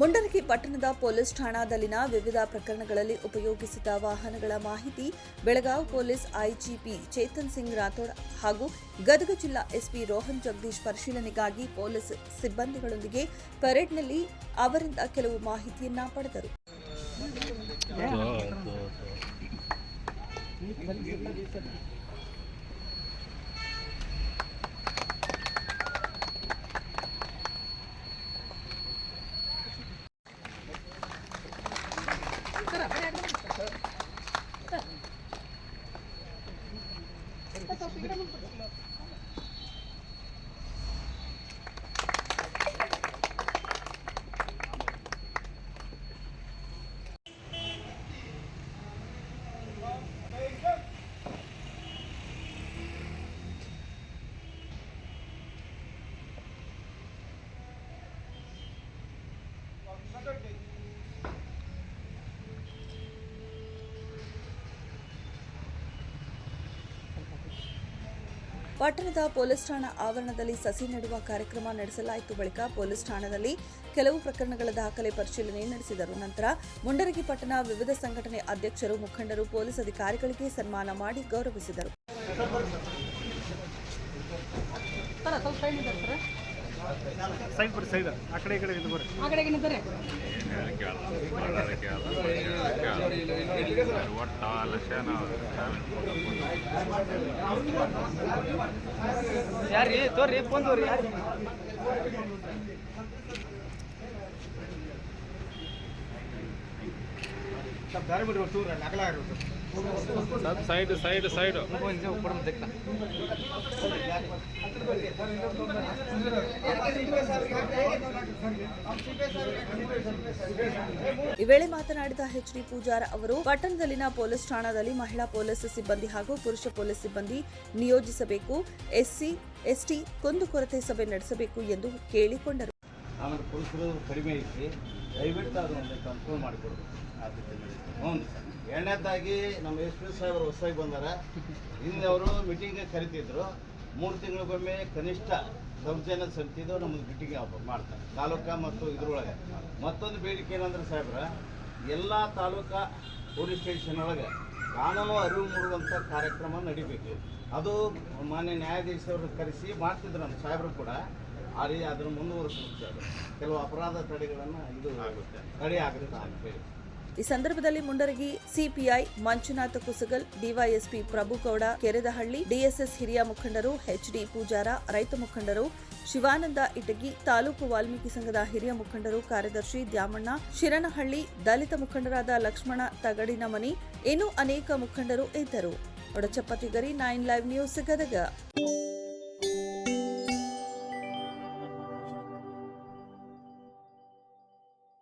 ಮುಂಡರಗಿ ಪಟ್ಟಣದ ಪೊಲೀಸ್ ಠಾಣಾದಲ್ಲಿನ ವಿವಿಧ ಪ್ರಕರಣಗಳಲ್ಲಿ ಉಪಯೋಗಿಸಿದ ವಾಹನಗಳ ಮಾಹಿತಿ, ಬೆಳಗಾವಿ ಪೊಲೀಸ್ ಐಜಿಪಿ ಚೇತನ್ ಸಿಂಗ್ ರಾಥೋಡ್ ಹಾಗೂ ಗದಗ ಜಿಲ್ಲಾ ಎಸ್ಪಿ ರೋಹನ್ ಜಗದೀಶ್ ಪರಿಶೀಲನೆಗಾಗಿ ಪೊಲೀಸ್ ಸಿಬ್ಬಂದಿಗಳೊಂದಿಗೆ ಪರೇಡ್ನಲ್ಲಿ ಅವರಿಂದ ಕೆಲವು ಮಾಹಿತಿಯನ್ನ ಪಡೆದರು. Gracias. ಪಟ್ಟಣದ ಪೊಲೀಸ್ ಠಾಣಾ ಆವರಣದಲ್ಲಿ ಸಸಿ ನೆಡುವ ಕಾರ್ಯಕ್ರಮ ನಡೆಸಲಾಯಿತು ಬಳಿಕ ಪೊಲೀಸ್ ಠಾಣೆಯಲ್ಲಿ ಕೆಲವು ಪ್ರಕರಣಗಳ ದಾಖಲೆ ಪರಿಶೀಲನೆ ನಡೆಸಿದರು. ನಂತರ ಮುಂಡರಗಿ ಪಟ್ಟಣ ವಿವಿಧ ಸಂಘಟನೆ ಅಧ್ಯಕ್ಷರು ಮುಖಂಡರು ಪೊಲೀಸ್ ಅಧಿಕಾರಿಗಳಿಗೆ ಸನ್ಮಾನ ಮಾಡಿ ಗೌರವಿಸಿದರು. ನಿಂತಾರೆ ಯಾರ್ರಿ? ತೋರಿ ಫೋನ್ ತೋರಿ ಯಾರು ಬಿಡ್ರಿ ಟೂರ್ सब साइड साइड साइड ऊपर में देखना ಈ ವೇಳೆ ಮಾತನಾಡಿದ ಎಚ್ ಡಿ ಪೂಜಾರ್ ಅವರು ಪಟ್ಟಣದಲ್ಲಿನ ಪೊಲೀಸ್ ಠಾಣಾದಲ್ಲಿ ಮಹಿಳಾ ಪೊಲೀಸ್ ಸಿಬ್ಬಂದಿ ಹಾಗೂ ಪುರುಷ ಪೊಲೀಸ್ ಸಿಬ್ಬಂದಿ ನಿಯೋಜಿಸಬೇಕು ಎಸ್ಸಿ ಎಸ್ಟಿ ಕುಂದುಕೊರತೆ ಸಭೆ ನಡೆಸಬೇಕು ಎಂದು ಕೇಳಿಕೊಂಡರು ಆಮೇಲೆ ಪುರುಷರು ಕಡಿಮೆ ಐತಿ ದಯವಿಟ್ಟು ಅದು ಒಂದು ಕಂಟ್ರೋಲ್ ಮಾಡಿಕೊಡ್ಬೇಕು ಹ್ಞೂ. ಎರಡನೇದಾಗಿ ನಮ್ಮ ಎಸ್ ಪಿ ಸಾಹೇಬರು ಹೊಸದಾಗಿ ಬಂದಾರ. ಹಿಂದೆ ಅವರು ಮೀಟಿಂಗ್ ಕರಿತಿದ್ರು. ಮೂರು ತಿಂಗಳಿಗೊಮ್ಮೆ ಕನಿಷ್ಠ ದೌರ್ಜನ್ಯ ಸಮಿತಿದು ನಮ್ಮದು ಮೀಟಿಂಗ್ ಮಾಡ್ತಾರೆ. ತಾಲೂಕಾ ಮತ್ತು ಇದ್ರೊಳಗೆ. ಮತ್ತೊಂದು ಬೇಡಿಕೆ ಏನಂದ್ರೆ ಸಾಹೇಬ್ರ, ಎಲ್ಲ ತಾಲೂಕಾ ಪೊಲೀಸ್ ಸ್ಟೇಷನ್ ಒಳಗೆ ಕಾನೂನು ಅರಿವು ಮೂಡುವಂಥ ಕಾರ್ಯಕ್ರಮ ನಡಿಬೇಕು. ಅದು ಮಾನ್ಯ ನ್ಯಾಯಾಧೀಶರು ಕರೆಸಿ ಮಾಡ್ತಿದ್ರು ನಮ್ಮ ಸಾಹೇಬರು ಕೂಡ. ಆ ರೀತಿ ಅದನ್ನು ಮುಂದುವರಿಸಬೇಕು ಸರ್ ಕೆಲವು ಅಪರಾಧ ತಡೆಗಳನ್ನು ಇದು ಆಗುತ್ತೆ ತಡೆ ಆಗುತ್ತೆ ಅಂತ ಹೇಳಿ. ಈ ಸಂದರ್ಭದಲ್ಲಿ Mundargi CPI Manjunath Kusagal DYSP Prabhugouda Keredahalli DSS ಹಿರಿಯ ಮುಖಂಡರು ಎಚ್ಡಿ ಪೂಜಾರ ರೈತ ಮುಖಂಡರು ಶಿವಾನಂದ ಇಟಗಿ ತಾಲೂಕು ವಾಲ್ಮೀಕಿ ಸಂಘದ ಹಿರಿಯ ಮುಖಂಡರು ಕಾರ್ಯದರ್ಶಿ ದ್ಯಾಮಣ್ಣ ಶಿರನಹಳ್ಳಿ ದಲಿತ ಮುಖಂಡರಾದ ಲಕ್ಷ್ಮಣ ತಗಡಿನಮನಿ ಇನ್ನೂ ಅನೇಕ ಮುಖಂಡರು ಇದ್ದರು. ಒಡಚಪ್ಪತಿಗರಿ ನೈನ್ ಲೈವ್ ನ್ಯೂಸ್ ಗದಗ.